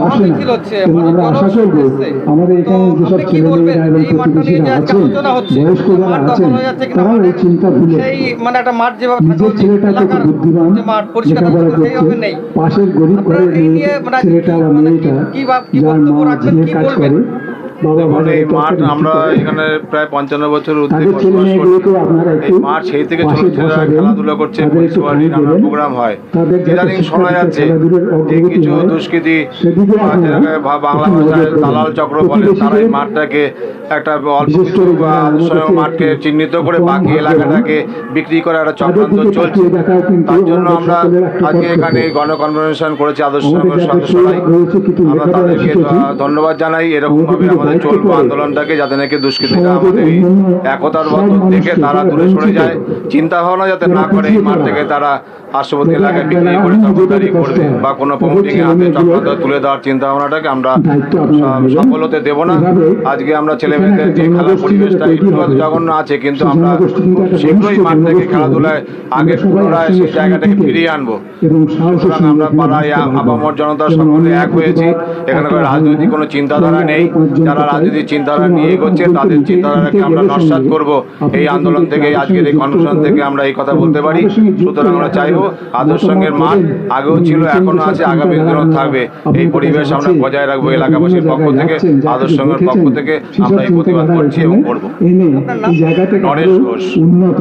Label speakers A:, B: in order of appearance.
A: আসে না। এবং আমরা আশা করব আমাদের এখানে যেসব
B: আপনি কি
A: ছেলে
B: বলবেন?
A: মেয়েরা এবং
B: এই মাঠটা নিয়ে
A: প্রতিবেশীরা আছেন বয়স্ক যারা আছেন
B: দখল যাচ্ছে কিনা
A: তারাও এই চিন্তা ভুলে
B: মানে
A: নিজের বুদ্ধিমান লেখাপড়া করছে পাশের গরিব ঘরের
B: মানে
A: ছেলেটা বা মেয়েটা যার মা কাজ করে
C: দেখুন এই মাঠ আমরা এখানে প্রায় পঞ্চান্ন বছর বসবাস করছি। এই মাঠ সেই থেকে ছোট ছেলেরা খেলাধুলা করছে নানা প্রোগ্রাম হয়। ইদানিং শোনা যাচ্ছে যে কিছু দুষ্কৃতী বাংলা ভাষায় দালাল চক্র বলে তারা এই মাঠটাকে একটা অল্প কিছু মাঠকে চিহ্নিত করে বাকি এলাকাটাকে বিক্রি করে একটা চক্রান্ত চলছে। তার জন্য আমরা আজকে এখানে গণকনভেনশন করেছি আদর্শ সদস্যরাই আমরা তাদেরকে ধন্যবাদ জানাই। এরকম ভাবে
A: আমাদের
C: চলবো আন্দোলনটাকে যাতে নাকি দুষ্কৃতীরা আমাদের এই একতার বন্ধন থেকে তারা দূরে সরে যায়। চিন্তা ভাবনা যাতে না করে এই মাঠ থেকে তারা পার্শ্ববর্তী এলাকায় বিক্রি করে দখলদারি করবে। বা কোনো
A: তাদের
C: প্রমোটিং হাতে চক্রান্ত তুলে দেওয়ার চিন্তা ভাবনাটাকে আমরা
A: দায়িত্ব আপনারা
C: আহ,
A: নেবেন।
C: সফল হতে দেব না। আজকে আমরা ছেলে
A: এখানে
C: মেয়েদের
A: একটা
C: যে খেলার পরিবেশটা একটু জঘন্য আছে কিন্তু আমরা শীঘ্রই মাঠ থেকে খেলাধুলায় আগে পুনরায় সেই জায়গাটাকে ফিরিয়ে আনব। সুতরাং আমরা পাড়ায়
A: পারব।
C: জনতা সকলে এক হয়েছি এখানে কোনো
A: হয়
C: রাজনৈতিক কোনো চিন্তাধারা নেই। যারা রাজনৈতিক চিন্তাধারা নিয়ে এগোচ্ছে তাদের চিন্তাধারাকে আমরা নস্বাত করব। এই আন্দোলন থেকে আজকের এই কনভেনশন থেকে আমরা এই কথা বলতে পারি। সুতরাং আমরা
A: হয়ে
C: চাইব
A: আপনারা
C: আদর্শ সঙ্গের মাঠ আগেও ছিল
A: এখনও
C: আছে আগামী দিনেও থাকবে এই পরিবেশ আমরা বজায় রাখব এলাকাবাসীর পক্ষ থেকে
A: যাচ্ছেন,
C: আদর্শ সঙ্গের পক্ষ থেকে আমরা এই প্রতিবাদ
A: চিন্তাধারা
C: করছি এবং
A: এখানে
C: করব।
A: এনে এই জায়গাটাকে? উন্নত।